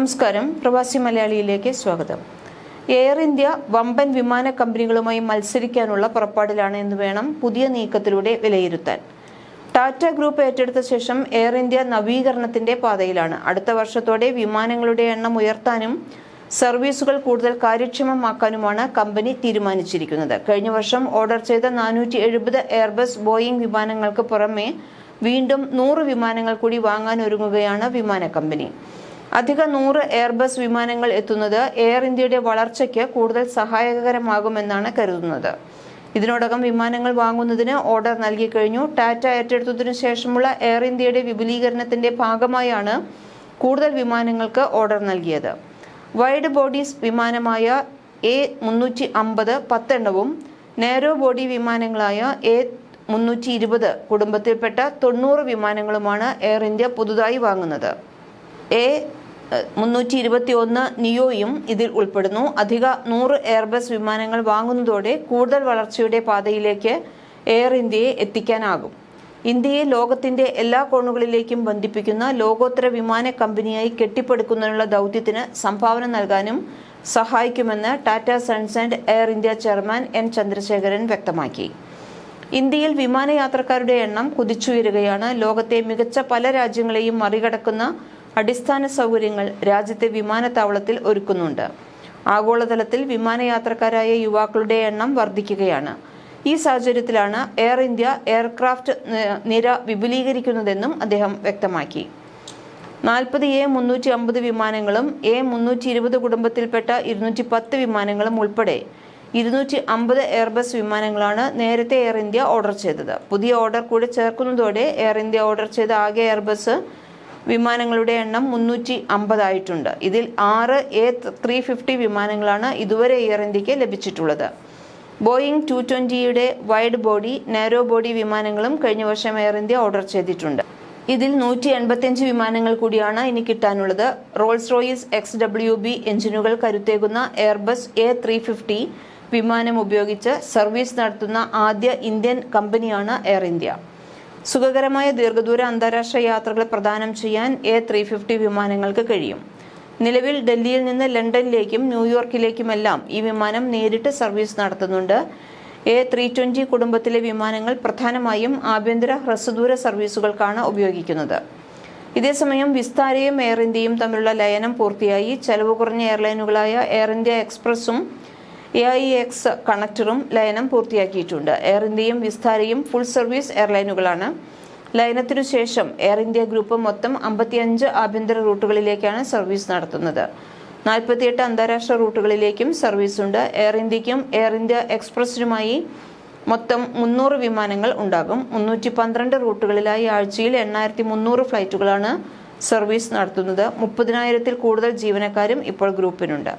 നമസ്കാരം. പ്രവാസി മലയാളിയിലേക്ക് സ്വാഗതം. എയർ ഇന്ത്യ വമ്പൻ വിമാന കമ്പനികളുമായി മത്സരിക്കാനുള്ള പുറപ്പാടിലാണ് എന്ന് വേണം പുതിയ നീക്കത്തിലൂടെ വിലയിരുത്താൻ. ടാറ്റ ഗ്രൂപ്പ് ഏറ്റെടുത്ത ശേഷം എയർ ഇന്ത്യ നവീകരണത്തിന്റെ പാതയിലാണ്. അടുത്ത വർഷത്തോടെ വിമാനങ്ങളുടെ എണ്ണം ഉയർത്താനും സർവീസുകൾ കൂടുതൽ കാര്യക്ഷമമാക്കാനുമാണ് കമ്പനി തീരുമാനിച്ചിരിക്കുന്നത്. കഴിഞ്ഞ വർഷം ഓർഡർ ചെയ്ത നാനൂറ്റി എഴുപത് എയർബസ് ബോയിംഗ് വിമാനങ്ങൾക്ക് പുറമെ വീണ്ടും നൂറ് വിമാനങ്ങൾ കൂടി വാങ്ങാൻ ഒരുങ്ങുകയാണ് വിമാന കമ്പനി. അധിക നൂറ് എയർബസ് വിമാനങ്ങൾ എത്തുന്നത് എയർ ഇന്ത്യയുടെ വളർച്ചയ്ക്ക് കൂടുതൽ സഹായകരമാകുമെന്നാണ് കരുതുന്നത്. ഇതിനോടകം വിമാനങ്ങൾ വാങ്ങുന്നതിന് ഓർഡർ നൽകി കഴിഞ്ഞു. ടാറ്റ ഏറ്റെടുത്തതിനു ശേഷമുള്ള എയർ ഇന്ത്യയുടെ വിപുലീകരണത്തിന്റെ ഭാഗമായാണ് കൂടുതൽ വിമാനങ്ങൾക്ക് ഓർഡർ നൽകിയത്. വൈഡ് ബോഡീസ് വിമാനമായ എ മുന്നൂറ്റി അമ്പത് പത്തെണ്ണവും നാരോ ബോഡി വിമാനങ്ങളായ എ മുന്നൂറ്റി ഇരുപത് കുടുംബത്തിൽപ്പെട്ട തൊണ്ണൂറ് വിമാനങ്ങളുമാണ് എയർ ഇന്ത്യ പുതുതായി വാങ്ങുന്നത്. എ മുന്നൂറ്റി ഇരുപത്തി ഒന്ന് നിയോയും ഇതിൽ ഉൾപ്പെടുന്നു. അധിക നൂറ് എയർബസ് വിമാനങ്ങൾ വാങ്ങുന്നതോടെ കൂടുതൽ വളർച്ചയുടെ പാതയിലേക്ക് എയർ ഇന്ത്യയെ എത്തിക്കാനാകും. ഇന്ത്യയെ ലോകത്തിന്റെ എല്ലാ കോണുകളിലേക്കും ബന്ധിപ്പിക്കുന്ന ലോകോത്തര വിമാന കമ്പനിയായി കെട്ടിപ്പടുക്കുന്നതിനുള്ള ദൗത്യത്തിന് സംഭാവന നൽകാനും സഹായിക്കുമെന്ന് Tata sons and air India chairman N Chandrasekaran വ്യക്തമാക്കി. ഇന്ത്യയിൽ വിമാനയാത്രക്കാരുടെ എണ്ണം കുതിച്ചുയരുകയാണ്. ലോകത്തെ മികച്ച പല രാജ്യങ്ങളെയും മറികടക്കുന്ന അടിസ്ഥാന സൗകര്യങ്ങൾ രാജ്യത്തെ വിമാനത്താവളത്തിൽ ഒരുക്കുന്നുണ്ട്. ആഗോളതലത്തിൽ വിമാനയാത്രക്കാരായ യുവാക്കളുടെ എണ്ണം വർദ്ധിക്കുകയാണ്. ഈ സാഹചര്യത്തിലാണ് എയർ ഇന്ത്യ എയർക്രാഫ്റ്റ് നിര വിപുലീകരിക്കുന്നതെന്നും അദ്ദേഹം വ്യക്തമാക്കി. നാൽപ്പത് എ മുന്നൂറ്റി അമ്പത് വിമാനങ്ങളും എ മുന്നൂറ്റി ഇരുപത് കുടുംബത്തിൽപ്പെട്ട ഇരുന്നൂറ്റി പത്ത് വിമാനങ്ങളും ഉൾപ്പെടെ ഇരുന്നൂറ്റി അമ്പത് എയർബസ് വിമാനങ്ങളാണ് നേരത്തെ എയർ ഇന്ത്യ ഓർഡർ ചെയ്തത്. പുതിയ ഓർഡർ കൂടി ചേർക്കുന്നതോടെ എയർ ഇന്ത്യ ഓർഡർ ചെയ്ത ആകെ എയർബസ് വിമാനങ്ങളുടെ എണ്ണം മുന്നൂറ്റി അമ്പതായിട്ടുണ്ട് ഇതിൽ ആറ് എ ത്രീ ഫിഫ്റ്റി വിമാനങ്ങളാണ് ഇതുവരെ എയർ ഇന്ത്യയ്ക്ക് ലഭിച്ചിട്ടുള്ളത്. ബോയിങ് ടു ട്വന്റിയുടെ വൈഡ് ബോഡി നാരോ ബോഡി വിമാനങ്ങളും കഴിഞ്ഞ വർഷം എയർ ഇന്ത്യ ഓർഡർ ചെയ്തിട്ടുണ്ട്. ഇതിൽ നൂറ്റി എൺപത്തിയഞ്ച് വിമാനങ്ങൾ കൂടിയാണ് ഇനി കിട്ടാനുള്ളത്. Rolls Royce X W B എഞ്ചിനുകൾ കരുത്തേകുന്ന എയർബസ് എ ത്രീ ഫിഫ്റ്റി വിമാനം ഉപയോഗിച്ച് സർവീസ് നടത്തുന്ന ആദ്യ ഇന്ത്യൻ കമ്പനിയാണ് എയർ ഇന്ത്യ സുഖകരമായ ദീർഘദൂര അന്താരാഷ്ട്ര യാത്രകൾ പ്രദാനം ചെയ്യാൻ എ ത്രീ ഫിഫ്റ്റി വിമാനങ്ങൾക്ക് കഴിയും. നിലവിൽ ഡൽഹിയിൽ നിന്ന് ലണ്ടനിലേക്കും ന്യൂയോർക്കിലേക്കുമെല്ലാം ഈ വിമാനം നേരിട്ട് സർവീസ് നടത്തുന്നുണ്ട്. എ ത്രീ ട്വന്റി കുടുംബത്തിലെ വിമാനങ്ങൾ പ്രധാനമായും ആഭ്യന്തര ഹ്രസ്വദൂര സർവീസുകൾക്കാണ് ഉപയോഗിക്കുന്നത്. ഇതേസമയം വിസ്താരയും എയർ ഇന്ത്യയും തമ്മിലുള്ള ലയനം പൂർത്തിയായി. ചെലവ് കുറഞ്ഞ എയർലൈനുകളായ എയർ ഇന്ത്യ എക്സ്പ്രസും എ ഐ എക്സ് കണക്ടറും ലയനം പൂർത്തിയാക്കിയിട്ടുണ്ട്. എയർ ഇന്ത്യയും വിസ്താരയും ഫുൾ സർവീസ് എയർലൈനുകളാണ് ലയനത്തിനു ശേഷം എയർ ഇന്ത്യ ഗ്രൂപ്പ് മൊത്തം അമ്പത്തിയഞ്ച് ആഭ്യന്തര റൂട്ടുകളിലേക്കാണ് സർവീസ് നടത്തുന്നത്. നാൽപ്പത്തിയെട്ട് അന്താരാഷ്ട്ര റൂട്ടുകളിലേക്കും സർവീസ് ഉണ്ട്. എയർ ഇന്ത്യക്കും എയർ ഇന്ത്യ എക്സ്പ്രസിനുമായി മൊത്തം മുന്നൂറ് വിമാനങ്ങൾ ഉണ്ടാകും. മുന്നൂറ്റി പന്ത്രണ്ട് റൂട്ടുകളിലായി ആഴ്ചയിൽ എണ്ണായിരത്തി മുന്നൂറ് ഫ്ലൈറ്റുകളാണ് സർവീസ് നടത്തുന്നത്. മുപ്പതിനായിരത്തിൽ കൂടുതൽ ജീവനക്കാരും ഇപ്പോൾ ഗ്രൂപ്പിനുണ്ട്.